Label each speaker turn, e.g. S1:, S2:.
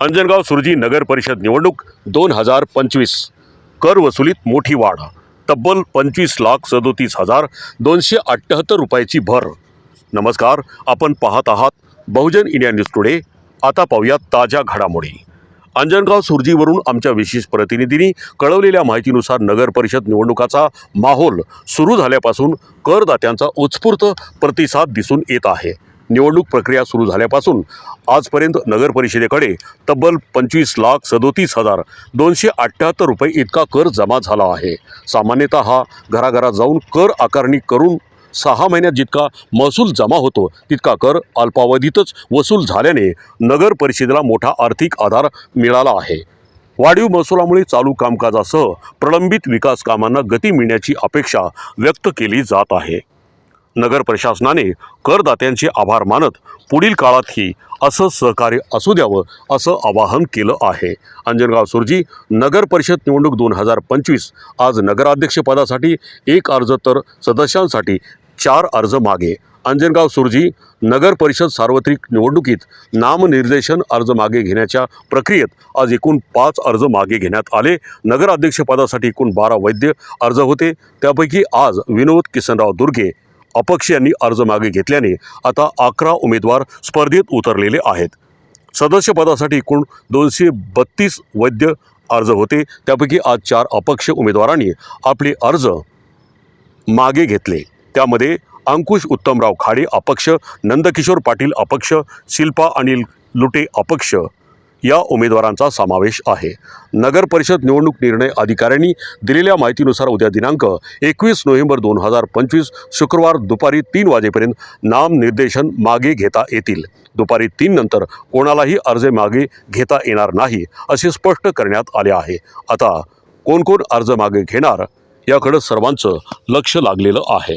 S1: अंजनगाव सुरजी नगर परिषद निवडणूक दोन हजार पंचवीस. कर वसुलीत मोठी वाढ. तब्बल पंचवीस लाख सदोतीस हजार दोनशे अठ्ठ्याहत्तर रुपयाची भर. नमस्कार आपण पाहत आहात बहुजन इंडिया न्यूज टुडे. आता पाहूया ताज्या घडामोडी. अंजनगाव सुरजीवरून आमच्या विशेष प्रतिनिधींनी कळवलेल्या माहितीनुसार नगर परिषद निवडणुकाचा माहोल सुरू झाल्यापासून करदात्यांचा उत्स्फूर्त प्रतिसाद दिसून येत आहे. निवडणूक प्रक्रिया सुरू झाल्यापासून आजपर्यंत नगर परिषदेकडे तब्बल पंचवीस लाख सदोतीस हजार दोनशे अठ्ठ्याहत्तर रुपये इतका कर जमा झाला आहे. सामान्यतः हा घराघरात जाऊन कर आकारणी करून सहा महिन्यात जितका महसूल जमा होतो तितका कर अल्पावधीतच वसूल झाल्याने नगर परिषदेला मोठा आर्थिक आधार मिळाला आहे. वाढीव महसुलामुळे चालू कामकाजासह प्रलंबित विकास कामांना गती मिळण्याची अपेक्षा व्यक्त केली जात आहे. नगर प्रशासनाने करदात्यांचे आभार मानत पुढील काळातही असं सहकार्य असू द्यावं असं आवाहन केलं आहे. अंजनगाव सुरजी नगर परिषद निवडणूक दोन हजार पंचवीस. आज नगराध्यक्षपदासाठी एक अर्ज तर सदस्यांसाठी चार अर्ज मागे. अंजनगाव सुरजी नगर परिषद सार्वत्रिक निवडणुकीत नामनिर्देशन अर्ज मागे घेण्याच्या प्रक्रियेत आज एकूण पाच अर्ज मागे घेण्यात आले. नगराध्यक्षपदासाठी एकूण बारा वैद्य अर्ज होते. त्यापैकी आज विनोद किसनराव दुर्गे अपक्ष यांनी अर्ज मागे घेतल्याने आता अकरा उमेदवार स्पर्धेत उतरलेले आहेत. सदस्यपदासाठी एकूण दोनशे बत्तीस वैद्य अर्ज होते. त्यापैकी आज चार अपक्ष उमेदवारांनी आपले अर्ज मागे घेतले. त्यामध्ये अंकुश उत्तमराव खाडे अपक्ष नंदकिशोर पाटील अपक्ष शिल्पा अनिल लुटे अपक्ष या उमेदवारांचा समावेश आहे. नगर परिषद निवडणूक निर्णय अधिकाऱ्यांनी दिलेल्या माहितीनुसार उद्या दिनांक एकवीस नोव्हेंबर दोन हजार पंचवीस शुक्रवार दुपारी तीन वाजेपर्यंत नामनिर्देशन मागे घेता येतील. दुपारी तीन नंतर कोणालाही अर्ज मागे घेता येणार नाही असे स्पष्ट करण्यात आले आहे. आता कोण कोण अर्ज मागे घेणार याकडं सर्वांचं लक्ष लागलेलं आहे.